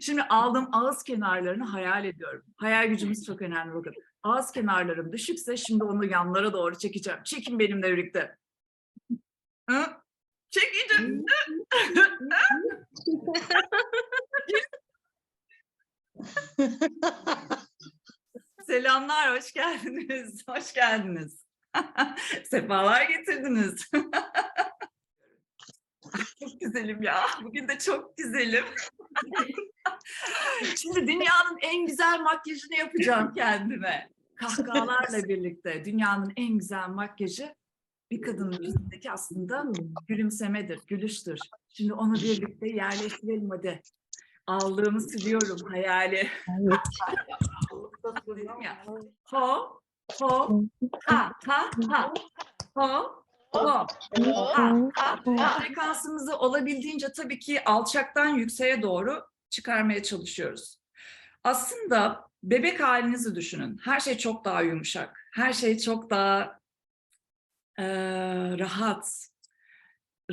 Şimdi aldığım ağız kenarlarını hayal ediyorum. Hayal gücümüz çok önemli bakın. Ağız kenarlarım düşükse şimdi onu yanlara doğru çekeceğim. Çekin benimle birlikte. Hı? Çekeceğim. Selamlar, hoş geldiniz. Hoş geldiniz. Sefalar getirdiniz. Güzelim ya. Bugün de çok güzelim. Şimdi dünyanın en güzel makyajını yapacağım kendime. Kahkahalarla birlikte dünyanın en güzel makyajı bir kadının yüzündeki aslında gülümsemedir, gülüştür. Şimdi onu birlikte yerleştirelim hadi. Aldığımı siliyorum hayali. Dedim ya. Ho, ho, ha, ha, ha. Ho, ha. Frekansımızı olabildiğince tabii ki alçaktan yükseğe doğru çıkarmaya çalışıyoruz. Aslında bebek halinizi düşünün. Her şey çok daha yumuşak. Her şey çok daha eee, rahat.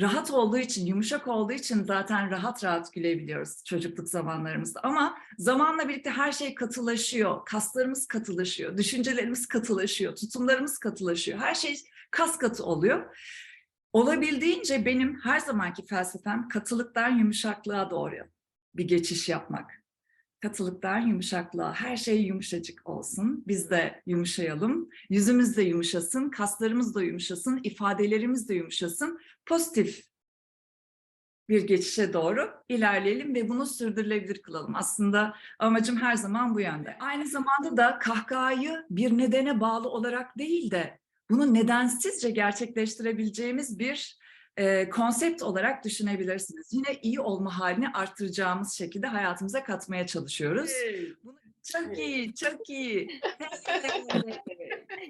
Rahat olduğu için, yumuşak olduğu için zaten rahat rahat gülebiliyoruz çocukluk zamanlarımızda. Ama zamanla birlikte her şey katılaşıyor. Kaslarımız katılaşıyor, düşüncelerimiz katılaşıyor, tutumlarımız katılaşıyor. Her şey kas katı oluyor. Olabildiğince benim her zamanki felsefem katılıktan yumuşaklığa doğru bir geçiş yapmak. Katılıktan yumuşaklığa, her şey yumuşacık olsun, biz de yumuşayalım, yüzümüz de yumuşasın, kaslarımız da yumuşasın, ifadelerimiz de yumuşasın, pozitif bir geçişe doğru ilerleyelim ve bunu sürdürülebilir kılalım. Aslında amacım her zaman bu yönde. Aynı zamanda da kahkahayı bir nedene bağlı olarak değil de bunu nedensizce gerçekleştirebileceğimiz bir e, konsept olarak düşünebilirsiniz. Yine iyi olma halini arttıracağımız şekilde hayatımıza katmaya çalışıyoruz. Bunu- Çok iyi, çok iyi.